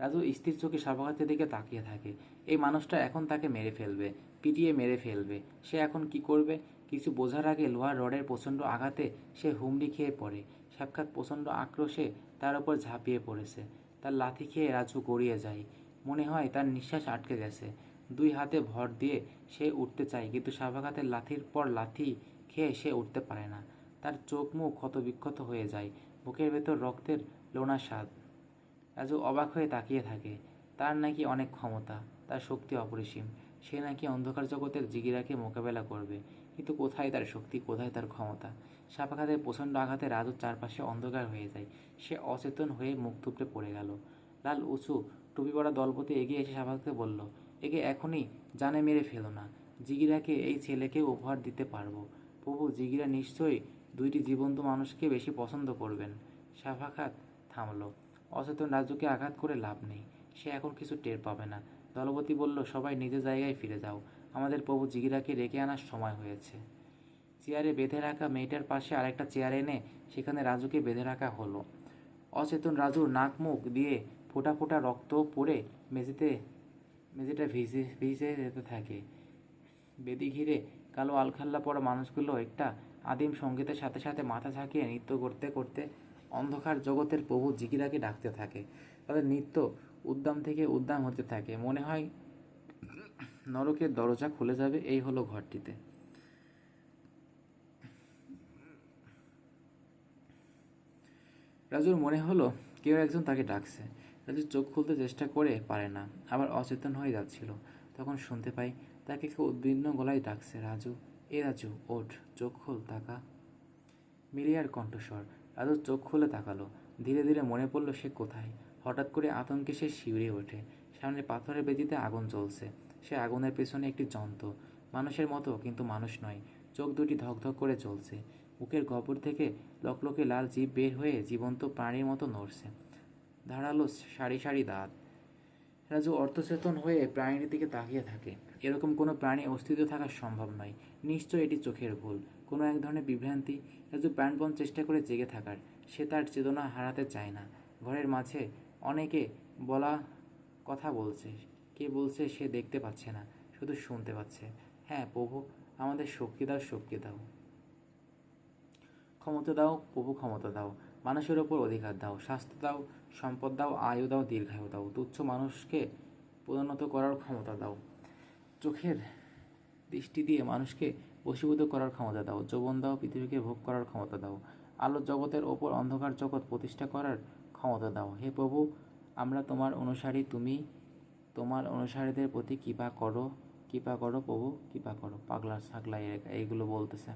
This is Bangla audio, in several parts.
রাজু স্থির চোখে সাবাঘাতের দিকে তাকিয়ে থাকে। এই মানুষটা এখন তাকে মেরে ফেলবে, পিটিয়ে মেরে ফেলবে। সে এখন কি করবে? কিছু বোঝার আগে লোহার রডের প্রচণ্ড আঘাতে সে হুমড়ি খেয়ে পড়ে। সাক্ষাৎ প্রচণ্ড আক্রোশে তার উপর ঝাঁপিয়ে পড়েছে। তার লাথি খেয়ে রাজু গড়িয়ে যায়। মনে হয় তার নিঃশ্বাস আটকে গেছে। দুই হাতে ভর দিয়ে সে উঠতে চায়, কিন্তু সাবাঘাতের লাথির পর লাথি খেয়ে সে উঠতে পারে না। তার চোখ মুখ ক্ষতবিক্ষত হয়ে যায়। বুকের ভেতর রক্তের লোনা স্বাদ। রাজু অবাক হয়ে তাকিয়ে থাকে। তার নাকি অনেক ক্ষমতা, তার শক্তি অপরিসীম। সে নাকি অন্ধকার জগতের জিগিরাকে মোকাবেলা করবে। কিন্তু কোথায় তার শক্তি, কোথায় তার ক্ষমতা? সাপাঘাতের প্রচণ্ড আঘাতে রাজুর চারপাশে অন্ধকার হয়ে যায়। সে অচেতন হয়ে মুখ থুবড়ে পড়ে গেল। লাল উঁচু, টুপি পড়া দলপতি এগিয়ে এসে সাপাঘাতকে বলল, একে এখনই জানে মেরে ফেলো না। জিগিরাকে, এই ছেলেকে উপহার দিতে পারব। প্রভু, জিগিরা নিশ্চয়ই দুইটি জীবন্ত মানুষকে বেশি পছন্দ করবেন। সাফাখাত থামলো। অচেতন রাজুকে আঘাত করে লাভ নেই। সে এখন কিছু টের পাবে না। দলপতি বলল, সবাই নিজের জায়গায় ফিরে যাও। আমাদের প্রভু জিগিরাকে রেখে আনার সময় হয়েছে। চেয়ারে বেঁধে রাখা মেয়েটার পাশে আরেকটা চেয়ার এনে সেখানে রাজুকে বেঁধে রাখা হলো। অচেতন রাজুর নাক মুখ দিয়ে ফোটা ফোটা রক্ত পড়ে মেঝেতে, মেঝেটা ভিজে ভিজে যেতে থাকে। বেদি ঘিরে কালো আলখাল্লা পড়া মানুষগুলো একটা আদিম সঙ্গীতের সাথে সাথে মাথা ঝাঁকিয়ে নৃত্য করতে করতে অন্ধকার জগতের প্রভু জিগিরাকে ডাকতে থাকে। তাদের নিত্য উদ্দাম থেকে উদ্দাম হতে থাকে। মনে হয় নরকের দরজা খুলে যাবে, এই হলো ঘরটিতে। রাজুর মনে হলো কেউ একজন তাকে ডাকছে। রাজু চোখ খুলতে চেষ্টা করে পারে না, আবার অচেতন হয়ে যাচ্ছিল। তখন শুনতে পাই তাকে কেউ উদ্বিগ্ন গলায় ডাকছে, রাজু, এ রাজু, ওঠ। চোখ খোল, তাকা। মিলিয়ার কণ্ঠস্বর রাজু চোখ খুলে তাকালো। ধীরে ধীরে মনে পড়ল সে কোথায়। হঠাৎ করে আতঙ্কে সে শিউরে ওঠে। সামনে পাথরের বেদিতে আগুন জ্বলছে। সে আগুনের পেছনে একটি যন্ত্র। মানুষের মতো, কিন্তু মানুষ নয়। চোখ দুটি ধকধক করে চলছে বুকের গবর থেকে লকলকে লাল জীব বের হয়ে জীবন্ত প্রাণীর মতো নড়ছে। ধারালো সারি সারি দাঁত। রাজু অর্থচেতন হয়ে প্রাণীর দিকে তাকিয়ে থাকে, এরকম কোনো প্রাণী অস্তিত্ব থাকা সম্ভব নয়। নিশ্চয় এটি চোখের ভুল। কোনো এক ধরনের বিভ্রান্তি রাজু প্রাণপণ চেষ্টা করে জেগে থাকার, সে তার চেতনা হারাতে চায় না। ঘরের মাঝে অনেকে বলা কথা বলছে, কে বলছে সে দেখতে পাচ্ছে না, শুধু শুনতে পাচ্ছে। হ্যাঁ প্রভু, আমাদের শক্তি দাও শক্তি দাও। ক্ষমতা দাও, প্রভু, ক্ষমতা দাও। মানুষের ওপর অধিকার দাও স্বাস্থ্য দাও, সম্পদ দাও, আয়ু দাও, দীর্ঘায়ু দাও তুচ্ছ মানুষকে পরিণত করার ক্ষমতা দাও। চোখের দৃষ্টি দিয়ে মানুষকে বশীভূত করার ক্ষমতা দাও, যৌবন দাও, পৃথিবীকে ভোগ করার ক্ষমতা দাও আলোর জগতের ওপর অন্ধকার জগৎ প্রতিষ্ঠা করার ক্ষমতা দাও। হে প্রভু, আমরা তোমার অনুসারী, তুমি তোমার অনুসারীদের প্রতি কৃপা করো কৃপা করো প্রভু, কৃপা করো। পাগলা ছাগলা এ- এইগুলো বলতেছে।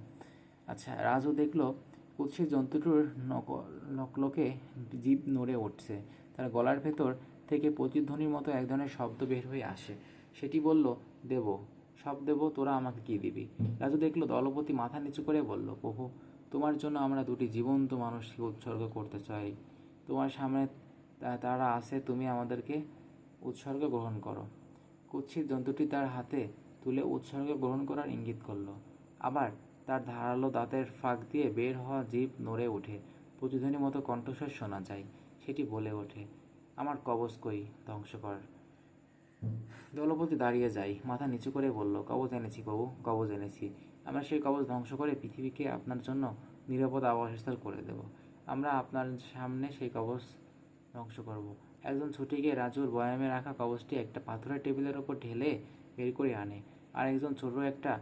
আচ্ছা রাজু দেখল কুৎসিত জন্তুটির নক- নকলকে জীব নড়ে উঠছে। তার গলার ভেতর থেকে প্রতিধ্বনির মতো এক ধরনের শব্দ বের হয়ে আসে। সেটি বলল, দেব, সব দেব, তোরা আমাকে কি দিবি? রাজু দেখল, দলপতি মাথা নিচু করে বলল, প্রভু, তোমার জন্য আমরা দুটি জীবন্ত মানুষকে উৎসর্গ করতে চাই। তোমার সামনে তারা আসে তুমি আমাদেরকে উৎসর্গ গ্রহণ করো। কুৎসিত জন্তুটি তার হাতে তুলে উৎসর্গ গ্রহণ করার ইঙ্গিত করল। আবার তার ধারালো দাঁতের ফাঁক দিয়ে বের হওয়া জীব নড়ে ওঠে। প্রতিধ্বনি মতো কণ্ঠস্বর শোনা যায়, সেটি বলে ওঠে, আমার কবচ কই, ধ্বংস কর। দলপতি দাঁড়িয়ে যায়, মাথা নিচু করে বলল কবচ এনেছি বাবু কবচ এনেছি। আমরা সেই কবচ ধ্বংস করে পৃথিবীকে আপনার জন্য নিরাপদ আবাসস্থল করে দেব। আমরা আপনার সামনে সেই কবচ ধ্বংস করব। একজন ছুটে গিয়ে রাজুর বয়ামে রাখা কবচটি একটা পাথরের টেবিলের ওপর ঢেলে বের করে আনে, আর একজন ছোট একটা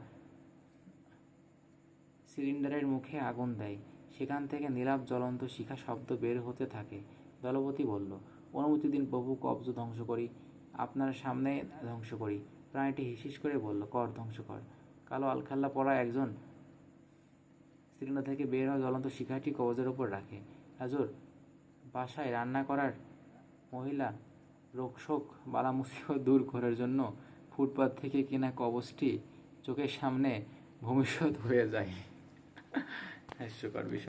সিলিন্ডারের মুখে আগুন দেয়। সেখান থেকে নীলাভ জ্বলন্ত শিখা শব্দ বের হতে থাকে। দলপতি বলল, অনুমতি দিন প্রভু, কবজ ধ্বংস করি। আপনার সামনে ধ্বংস করি। প্রাণীটি হিসিস করে বলল, কর, ধ্বংস কর। কালো আলখাল্লা পরা একজন সিলিন্ডার থেকে বের হওয়া জ্বলন্ত শিখাটি কবজের ওপর রাখে। হাজুর, বাসায় রান্না করার মহিলা রোগশোক বালা মুসিবত দূর করার জন্য ফুটপাত থেকে কেনা কবচটি চোখের সামনে ভবিষ্যৎ হয়ে যায়। হাস্যকর বিষয়।